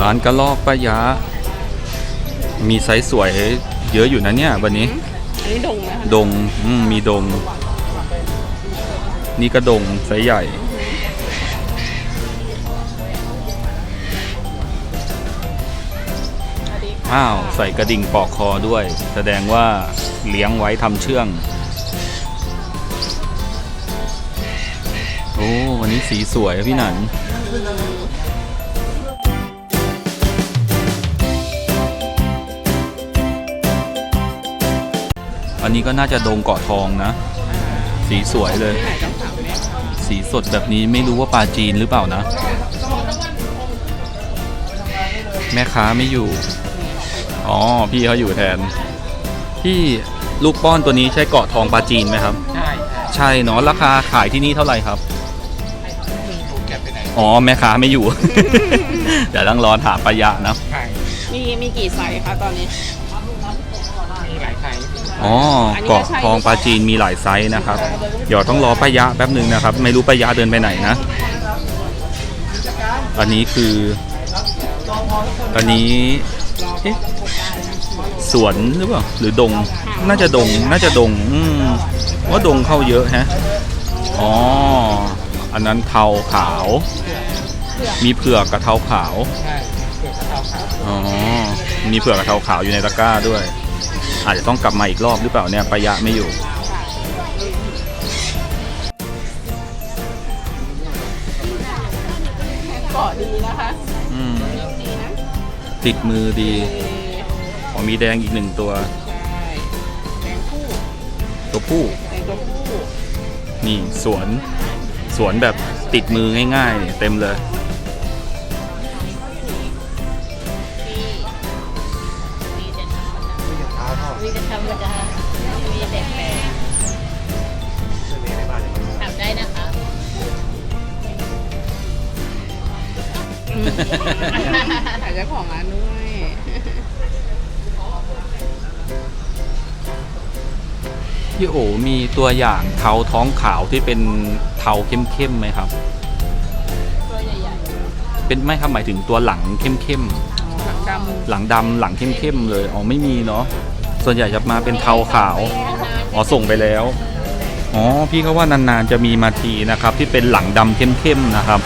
ร้านกระลอกป้ายะมีไซส์สวยเยอะอยู่นะเนี่ยวันนี้ อันนี้ดงนะคะดงอืมมีดง นี่ก็ดงไซส์ใหญ่สวัสดีค่ะอ้าว ใส่กระดิ่งปอกคอด้วย แสดงว่าเลี้ยงไว้ทำเชื่อง โอ้วันนี้สีสวยอะพี่หนันอันนี้ก็น่าจะดงเกาะทองนะ สีสวยเลยที่ไหนต้องถามแม่ค่ะสีสดแบบนี้ไม่รู้ว่าปลาจีนหรือเปล่านะ แม่ค้าไม่อยู่ อ๋อ พี่เขาอยู่แทน พี่ลูกป้อนตัวนี้ใช่เกาะทองปลาจีนไหมครับ ใช่ ใช่เนาะราคาขายที่นี่เท่าไหร่ครับ อ๋อแม่ค้าไม่อยู่ เดี๋ยวต้องรอถามปายะนะใช่มีมีกี่ไซส์คะตอนนี้ มีหลายไซส์อ๋ออันนี้ก็เกาะใช่ทองปลาจีนมีหลายไซส์นะครับ เดี๋ยวต้องรอปายะแป๊บหนึ่งนะครับ ไม่รู้ปายะเดินไปไหนนะอันนี้คืออันนี้เอ๊ะสวนหรือเปล่าหรือดง น่าจะดง น่าจะดง อืมว่าดงเข้าเยอะแฮะ อ๋อ อันนั้นเทาขาวมีเผือกกับเทาขาว ใช่เก็บกระเทาขาวอ๋อ มีเผือกกับเทาขาวอยู่ในตะกร้าด้วย อาจจะต้องกลับมาอีกรอบหรือเปล่าเนี่ยปายะไม่อยู่ เกาะดีนะคะอืมดีนะติดมือดีเอออ๋อมีแดงอีกหนึ่งตัว ใช่แดงคู่ตัวผู้แดงตัวผู้นี่สวน สวนแบบติดมือง่ายๆเนี่ยเต็มเลย มีแต่เท้าทอดมีแต่ธรรมดามีแต่แปลกเสื้อเมย์ในบ้านเลยทำได้นะคะ ถ่ายเจ้าของร้านด้วยพี่โอมีตัวอย่างเทาท้องขาวที่เป็น เทาเข้มๆไหมครับ ตัวใหญ่เป็นไม่ครับหมายถึงตัวหลังเข้มๆอ๋อหางดๆหลังดำหลังเข้มๆเลยอ๋อไม่มีเนาะส่วนใหญ่จะมาเป็นเทาขาวอ๋อส่งไปแล้วอ๋อพี่เขาว่านานๆจะมีมาทีนะครับ ที่เป็นหลังดำเข้มๆนะครับ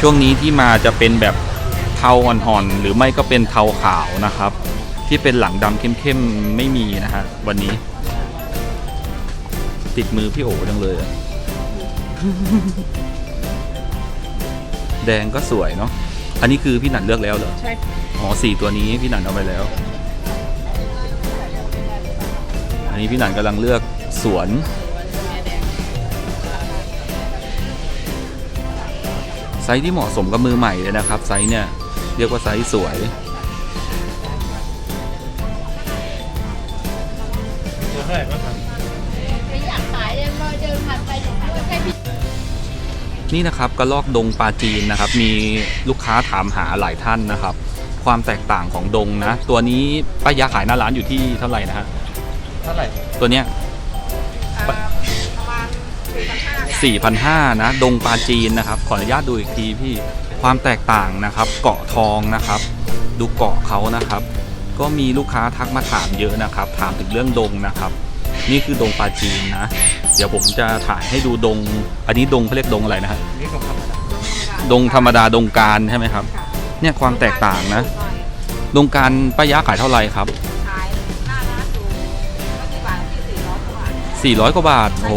ช่วงนี้ที่มาจะเป็นแบบเทาอ่อนๆหรือไม่ก็เป็นเทาขาวนะครับ ที่เป็นหลังดำเข้มๆไม่มีนะฮะวันนี้ ติดมือพี่โอจังเลยอะ แดงก็สวยเนาะ อันนี้คือพี่หนันเลือกแล้วเหรอำใช่ อ๋อสี่ตัวนี้พี่หนันเอาไปแล้ว อันนี้พี่หนันกำลังเลือกสวนแดงไซส์ที่เหมาะสมกับมือใหม่เลยนะครับ ไซส์เนี่ย เรียกว่าไซส์สวยเสื้อเท่าไหร่บ้างครับ นผ่านไปหนูก็แค่พี่นี่นะครับกระลอกดงปลาจีนนะครับ มีลูกค้าถามหาหลายท่านนะครับ ความแตกต่างของดงนะ ตัวนี้ป้ายาขายหน้าร้านอยู่ที่เท่าไหร่นะฮะเท่าไหร่ตัวเนี้ยอ่าประมาณสี่พันห้า4,500นะ ดงปลาจีนนะครับ ขออนุญาตดูอีกทีพี่ความแตกต่างนะครับ เกาะทองนะครับ ดูเกาะเขานะครับ ก็มีลูกค้าทักมาถามเยอะนะครับ ถามถึงเรื่องดงนะครับ นี่คือดงปลาจีนนะ เดี๋ยวผมจะถ่ายให้ดูดง อันนี้ดงเขาเรียกดงอะไรนะฮะนี่ตรงธรรมดาดงธรรมดาดงการใช่ไหมครับ เนี่ยความแตกต่างนะ ดงการป้ายะขายเท่าไหร่ครับขายหน้าร้านอยู่ก็ที่บาทที่สี่ร้อยกว่าบาท400กว่าบาทโอ้โห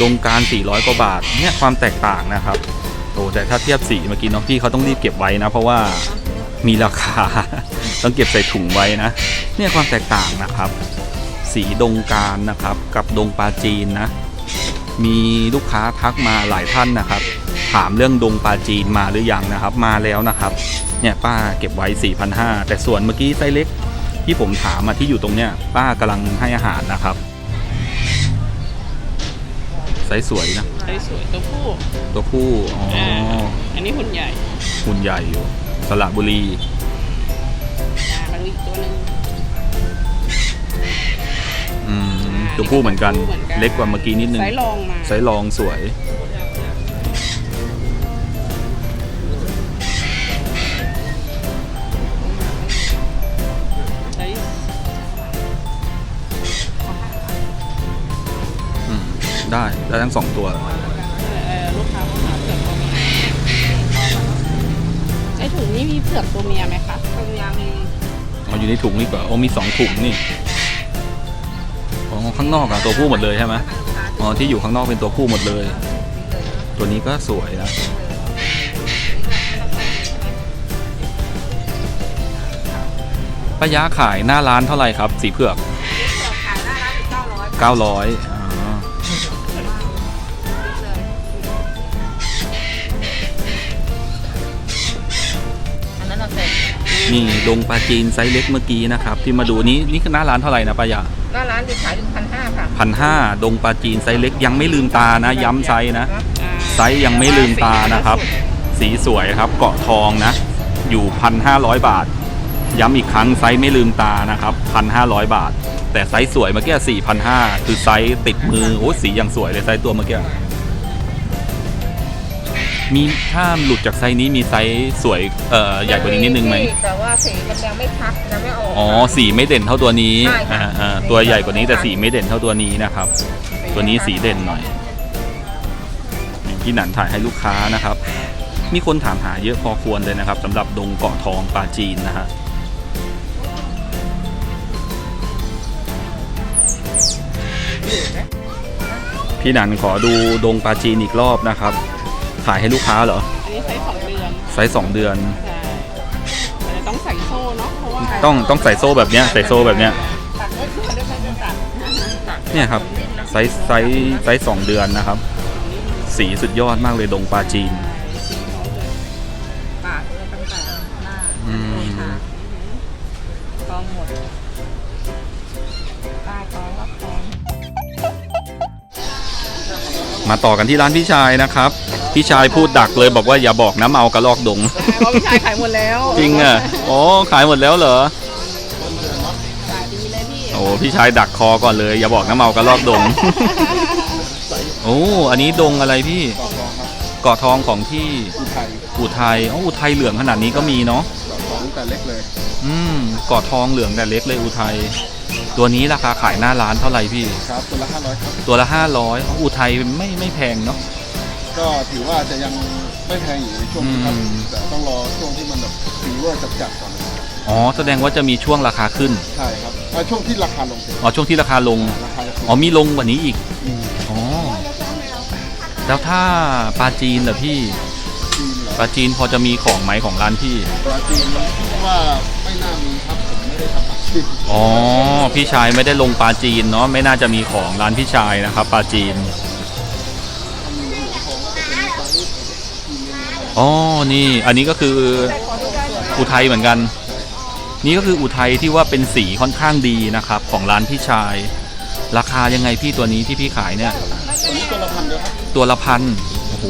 ดงการ400กว่าบาท เนี่ยความแตกต่างนะครับโอ้แต่ถ้าเทียบสีเมื่อกี้เน้องพี่เขาต้องรีบเก็บไว้นะ เพราะว่ามีราคา ต้องเก็บใส่ถุงไว้นะ เนี่ยความแตกต่างนะครับ สีดงการนะครับ กับดงปลาจีนนะ มีลูกค้าทักมาหลายท่านนะครับ ถามเรื่องดงปลาจีนมาหรือยังนะครับ มาแล้วนะครับ เนี่ยป้าเก็บไว้4,500แต่ส่วนเมื่อกี้ไซส์เล็กที่ผมถามมาที่อยู่ตรงเนี้ยป้ากำลังให้อาหารนะครับไซส์สวยนะไอ้สวยตัวผู้ตัวผู้อ๋ออ่าอันนี้หุ่นใหญ่หุ่นใหญ่อยู่สระบุรีอ่ามาดูอีกตัวหนึง ตัวผู้เหมือนกัน เล็กกว่าเมื่อกี้นิดนึงไซยรองมาไซยรองสวย ได้ ได้ทั้งสองตัวลูกค้าเขาหาเผือกตัวเมียไอถุงนี้มีเผือกตัวเมียไหมคะตัวเมียมี เอาอยู่ในถุงนี่กว่าโอ้มีสองถุงนี่ ข้างนอกอะตัวผู้หมดเลยใช่ไหมอ๋อที่อยู่ข้างนอกเป็นตัวผู้หมดเลย ตัวนี้ก็สวยนะป้ายาขายหน้าร้านเท่าไหร่ครับ สีเผือกขายหน้าร้านอยู่เก้าร้อย900อ๋ออันนั้นเราเสร็จนี่ดงปลาจีนไซส์เล็กเมื่อกี้นะครับ ที่มาดูนี้นี่คือหน้าร้านเท่าไหร่นะป้ายาหน้า ร้านอยู่ขายถึงพันห้าค่ะพันห้าดงปลาจีนไซส์เล็กยังไม่ลืมตานะ ย้ำไซส์นะ ไซส์ยังไม่ลืมตานะครับ สีสวยครับเกาะทองนะ อยู่พันห้าร้อยบาท ย้ำอีกครั้งไซส์ไม่ลืมตานะครับพันห้าร้อยบาท แต่ไซส์สวยเมื่อกี้สี่พันห้าคือไซส์ติดมือโอ้สีอย่างสวยเลยไซส์ตัวเมื่อกี้ มีถ้าหลุดจากไซส์นี้มีไซส์สวยเอ่อใหญ่กว่านี้นิดนึงไหมแต่ว่าสีมันยังไม่ชัดยังไม่ออก อ๋อสีไม่เด่นเท่าตัวนี้ใช่ค่ะ อ่าอ่าตัวใหญ่กว่านี้แต่สีไม่เด่นเท่าตัวนี้นะครับ ตัวนี้สีเด่นหน่อยนี่พี่หนันถ่ายให้ลูกค้านะครับ มีคนถามหาเยอะพอควรเลยนะครับสำหรับดงเกาะทองปลาจีนนะฮะพี่หนันขอดูดงปลาจีนอีกรอบนะครับ ถ่ายให้ลูกค้าเหรอ อันนี้ใช้สองเดือนไซส์สองเดือน ใช่แต่ต้องใส่โซ่เนาะ เพราะว่าต้องต้องใส่โซ่แบบเนี้ยใส่โซ่แบบเนี้ย ตัดไม่เพื่อได้ไม่ต้องตัดตัดเนี่ยครับไซส์ไซส์ไซส์สองเดือนนะครับ สีสุดยอดมากเลยดงปลาจีนสีเขาเลยปากเลยตั้งแต่หน้าอืม ค่ะกองหมดใต้กองรับกองมาต่อกันที่ร้านพี่ชายนะครับ พี่ชายพูดดักเลยบอกว่าอย่าบอกน้ำเอากระลอกดง เพราะพี่ชายขายหมดแล้วจริงอะอ๋อขายหมดแล้วเหรอขายดีเลยพี่โอ้พี่ชายดักคอก่อนเลย อย่าบอกน้ำเอากระลอกดง โอ้อันนี้ดงอะไรพี่กรอบทองครับเกาะทองของที่อุทัยอุทัยอ๋ออุทัยเหลืองขนาดนี้ก็มีเนาะกรอบทองตั้งแต่เล็กเลย อืมเกาะทองเหลืองแต่เล็กเลยอุทัยตัวนี้ราคาขายหน้าร้านเท่าไหร่พี่ ครับ ตัวละห้าร้อยครับตัวละห้าร้อยอุทัยไม่ไม่แพงเนาะ ก็ถือว่าจะยังไม่แพงอยู่ในช่วงนี้ครับ อืม แต่ต้องรอช่วงที่มันแบบฟีเวอร์จัดๆก่อนอ๋อแสดงว่าจะมีช่วงราคาขึ้น ใช่ครับอ่าช่วงที่ราคาลงเสร็จอ๋อช่วงที่ราคาลง ราคาจะขึ้นอ๋อมีลงกว่านี้อีก มอ๋อ แล้วถ้าปลาจีนเหรอพี่ จีนเหรอปลาจีนพอจะมีของไหมของร้านพี่ ปลาจีนคิดว่าไม่น่ามีครับผมไม่ได้ทำอาชีพอ๋อ พี่ชายไม่ได้ลงปลาจีนเนาะ ไม่น่าจะมีของร้านพี่ชายนะครับปลาจีน อ๋อ นี่อันนี้ก็คืออุทัยเหมือนกัน นี่ก็คืออุทัยที่ว่าเป็นสีค่อนข้างดีนะครับ ของร้านพี่ชาย ราคายังไงพี่ตัวนี้ที่พี่ขายเนี่ยตอนนี้ตัวละพันเดียวครับตัวละพันโอ้โห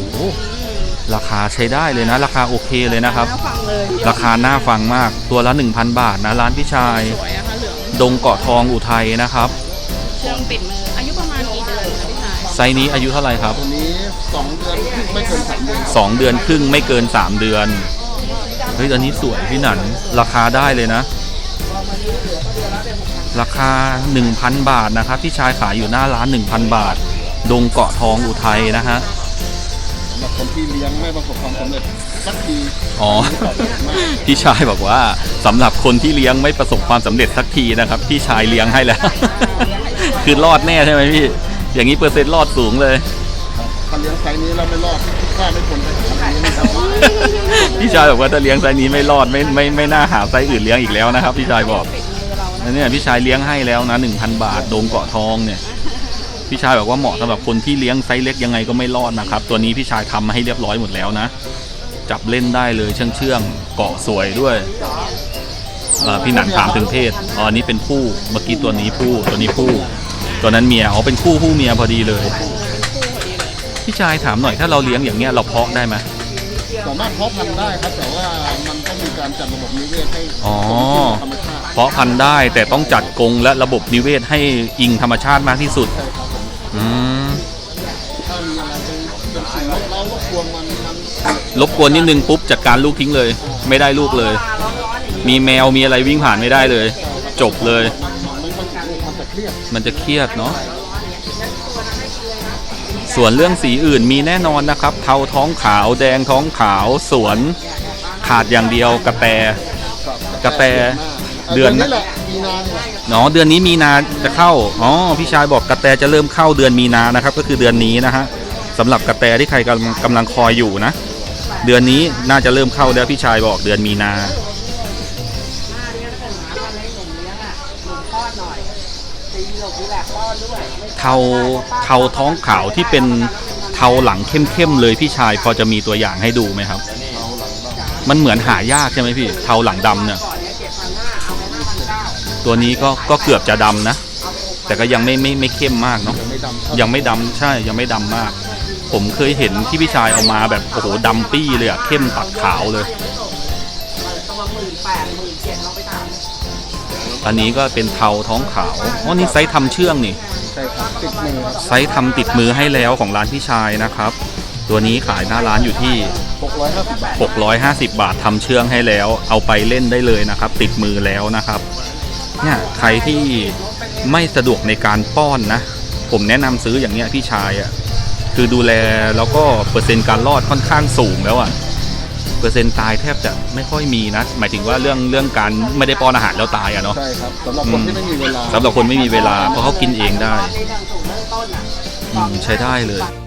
ราคาใช้ได้เลยนะ ราคาโอเคเลยนะครับแล้วฟังเลยราคาน่าฟังมากตัวละ 1,000 บาทนะร้านพี่ชายสวยอะค่ะเหลืองดงเกาะทองอุทัยนะครับเชื่องติดมืออายุ ไซส์นี้อายุเท่าไหร่ครับ ตัวนี้สองเดือนครึ่งไม่เกินสามเดือน2เดือนครึ่งไม่เกิน 3 เดือน เฮ้ยอันนี้สวยพี่หนัน ราคาได้เลยนะ ราคา 1,000 บาทนะครับพี่ชายขายอยู่หน้าร้าน 1,000 บาท ดงเกาะทองอุทัยนะฮะ สำหรับคนที่เลี้ยงไม่ประสบความสำเร็จสักทีอ๋อ ตอบโจทย์มากพี่ชายบอกว่าสำหรับคนที่เลี้ยงไม่ประสบความสำเร็จสักทีนะครับ พี่ชายเลี้ยงให้แล้ว คือรอดแน่ใช่ไหมพี่ อย่างนี้เปอร์เซ็นต์รอดสูงเลยครับถ้าเลี้ยงไซส์นี้เราไม่รอดคิดว่าไม่ควรไปทำนี้นะครับพี่ชายบอกว่าถ้าเลี้ยงไซส์นี้ไม่รอดไม่ไม่ไม่น่าหาไซส์อื่นเลี้ยงอีกแล้วนะครับ พี่ชายบอกติดมือเรานะแล้วเนี่ยพี่ชายเลี้ยงให้แล้วนะ1,000 บาทดงเกาะทองเนี่ย พี่ชายบอกว่าเหมาะสำหรับคนที่เลี้ยงไซส์เล็กยังไงก็ไม่รอดนะครับ ตัวนี้พี่ชายทำมาให้เรียบร้อยหมดแล้วนะ จับเล่นได้เลยเชื่องเชื่องๆเกาะสวยด้วยเอ่อพี่หนันถามถึงเพศอ๋ออันนี้เป็นผู้เมื่อกี้ตัวนี้ผู้ตัวนี้ผู้ ตัวนั้นเมียอ๋อเป็นคู่ผู้เมียพอดีเลย พี่ชายถามหน่อยถ้าเราเลี้ยงอย่างเงี้ยเราเพาะได้ไหมสามารถเพาะพันธุ์ได้ครับแต่ว่ามันต้องมีการจัดระบบนิเวศให้อ๋อ ธรรมชาติเพาะพันธุ์ได้แต่ต้องจัดกรงและระบบนิเวศให้อิงธรรมชาติมากที่สุด ใช่ครับผมอืมถ้ามีอะไรเป็นเป็นสิ่งรบเร้ารบกวนมันมันรบกวนนิดนึงปุ๊บจัดการลูกทิ้งเลย ไม่ได้ลูกเลย มีแมวมีอะไรวิ่งผ่านไม่ได้เลย จบเลย มันไม่ค่อยมันจะเครียดมันจะเครียดเนาะส่วนเรื่องสีอื่นมีแน่นอนนะครับ เทาท้องขาวแดงท้องขาวสวนขาดอย่างเดียวกระแตกระแตเดืเดืออนนนี่แหละมีนาเนี่ยเนาะเดือนนี้มีนาจะเข้าอ๋อพี่ชายบอกกระแตจะเริ่มเข้าเดือนมีนานะครับ ก็คือเดือนนี้นะฮะสำหรับกระแตที่ใครกำลังกำลังคอยอยู่นะ เดือนนี้น่าจะเริ่มเข้าแล้วพี่ชายบอกเดือนมีนา เทาเทาท้องขาวที่เป็นเทาหลังเข้มๆเลยพี่ชายพอจะมีตัวอย่างให้ดูไหมครับ มันเหมือนหายากใช่ไหมพี่ เทาหลังดำเนี่ยตัวนี้ก็ก็เกือบจะดำนะ แต่ก็ยังไม่ไม่ไม่เข้มมากเนาะยังไม่ดำใช่ยังไม่ดำมาก ผมเคยเห็นที่พี่ชายเอามาแบบโอ้โหดำปี้เลยอะเข้มตัดขาวเลย อันนี้ก็เป็นเทาท้องขาวอ๋อนี่ไซส์ทำเชื่องนี่ใช่ครับติดมือครับไซส์ทำติดมือให้แล้วของร้านพี่ชายนะครับ ตัวนี้ขายหน้าร้านอยู่ที่ 650บาท650 บาททำเชื่องให้แล้ว เอาไปเล่นได้เลยนะครับ ติดมือแล้วนะครับ เนี่ยใครที่ไม่สะดวกในการป้อนนะ ผมแนะนำซื้ออย่างเนี้ยพี่ชายอะ่ะคือดูแลแล้วก็เปอร์เซ็นต์การรอดค่อนข้างสูงแล้วอะ่ะ เปอร์เซ็นต์ตายแทบจะไม่ค่อยมีนะ หมายถึงว่าเรื่องเรื่องการไม่ได้ป้อนอาหารแล้วตายอะเนาะ ใช่ครับสำหรับคนที่ไม่มีเวลา สำหรับคนไม่มีเวลาเพราะเขากินเองได้อืมใช้ได้เลยบาง